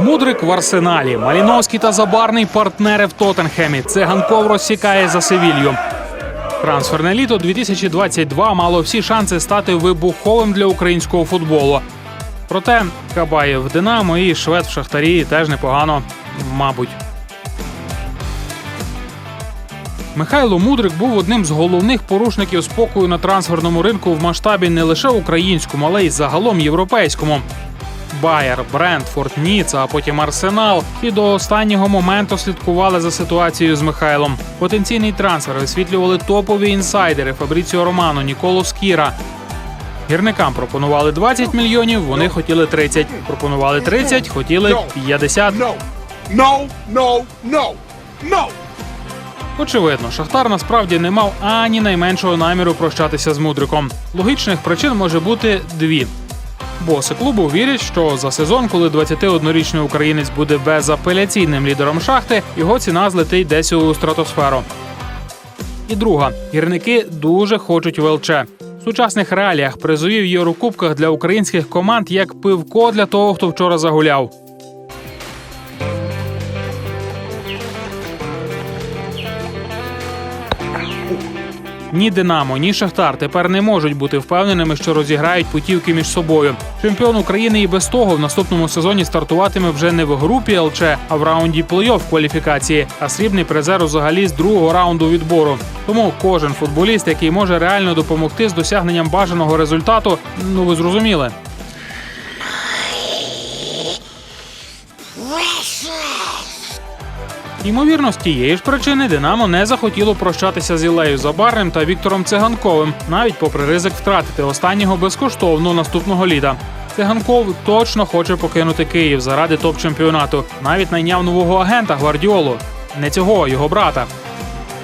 Мудрик в арсеналі. Маліновський та Забарний партнери в Тоттенхемі. Циганков розсікає за Севілью. Трансферне літо 2022 мало всі шанси стати вибуховим для українського футболу. Проте Кабаєв Динамо і Швед в Шахтарі теж непогано, мабуть. Михайло Мудрик був одним з головних порушників спокою на трансферному ринку в масштабі не лише українському, але й загалом європейському. Байер, Брентфорд, Ніца, а потім Арсенал і до останнього моменту слідкували за ситуацією з Михайлом. Потенційний трансфер висвітлювали топові інсайдери Фабріціо Романо, Ніколо Скіра. Гірникам пропонували 20 мільйонів, вони хотіли 30. Пропонували 30, хотіли 50. No, no, no, no, no. Очевидно, Шахтар насправді не мав ані найменшого наміру прощатися з мудриком. Логічних причин може бути дві. Боси клубу вірять, що за сезон, коли 21-річний українець буде безапеляційним лідером шахти, його ціна злетить десь у стратосферу. І друга гірники дуже хочуть ВЛЧ. В сучасних реаліях призовів Єврокубках для українських команд як пивко для того, хто вчора загуляв. Ні Динамо, ні Шахтар тепер не можуть бути впевненими, що розіграють путівки між собою. Чемпіон України і без того в наступному сезоні стартуватиме вже не в групі ЛЧ, а в раунді плей-офф кваліфікації, а срібний призер взагалі з другого раунду відбору. Тому кожен футболіст, який може реально допомогти з досягненням бажаного результату, ну ви зрозуміли. Ймовірно, з тієї ж причини Динамо не захотіло прощатися з Ілею Забарним та Віктором Циганковим, навіть попри ризик втратити останнього безкоштовно наступного літа. Циганков точно хоче покинути Київ заради топ-чемпіонату. Навіть найняв нового агента Гвардіолу. Не цього, його брата.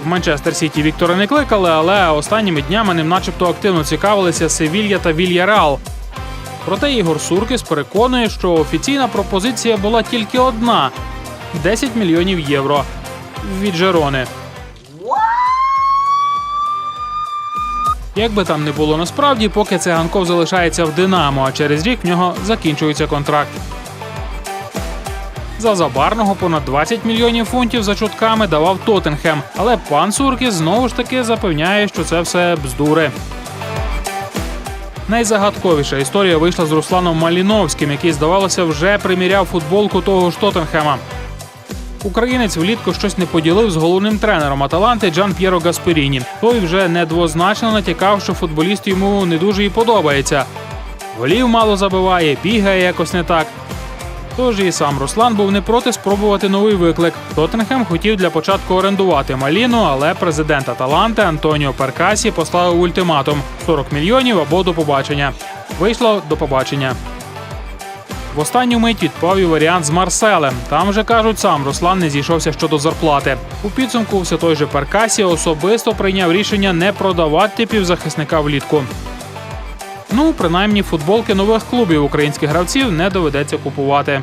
В Манчестер Сіті Віктора не кликали, але останніми днями ним начебто активно цікавилися Севілья та Вільяреал. Проте Ігор Суркіс переконує, що офіційна пропозиція була тільки одна 10 мільйонів євро від Жерони. Як би там не було насправді, поки циганков залишається в Динамо, а через рік в нього закінчується контракт. За забарного понад 20 мільйонів фунтів за чутками давав Тоттенхем, але пан Суркіс знову ж таки запевняє, що це все бздури. Найзагадковіша історія вийшла з Русланом Маліновським, який, здавалося, вже приміряв футболку того ж Тоттенхема. Українець влітку щось не поділив з головним тренером Аталанти Джан П'єро Гасперіні. Той вже недвозначно натякав, що футболіст йому не дуже і подобається. Голів мало забиває, бігає якось не так. Тож і сам Руслан був не проти спробувати новий виклик. Тоттенхем хотів для початку орендувати Маліну, але президент Аталанти Антоніо Перкасі поставив ультиматум 40 мільйонів або до побачення. Вийшло до побачення. В останню мить відпав і варіант з Марселем. Там вже кажуть, сам Руслан не зійшовся щодо зарплати. У підсумку все той же Перкасі особисто прийняв рішення не продавати півзахисника влітку. Ну, принаймні, футболки нових клубів українських гравців не доведеться купувати.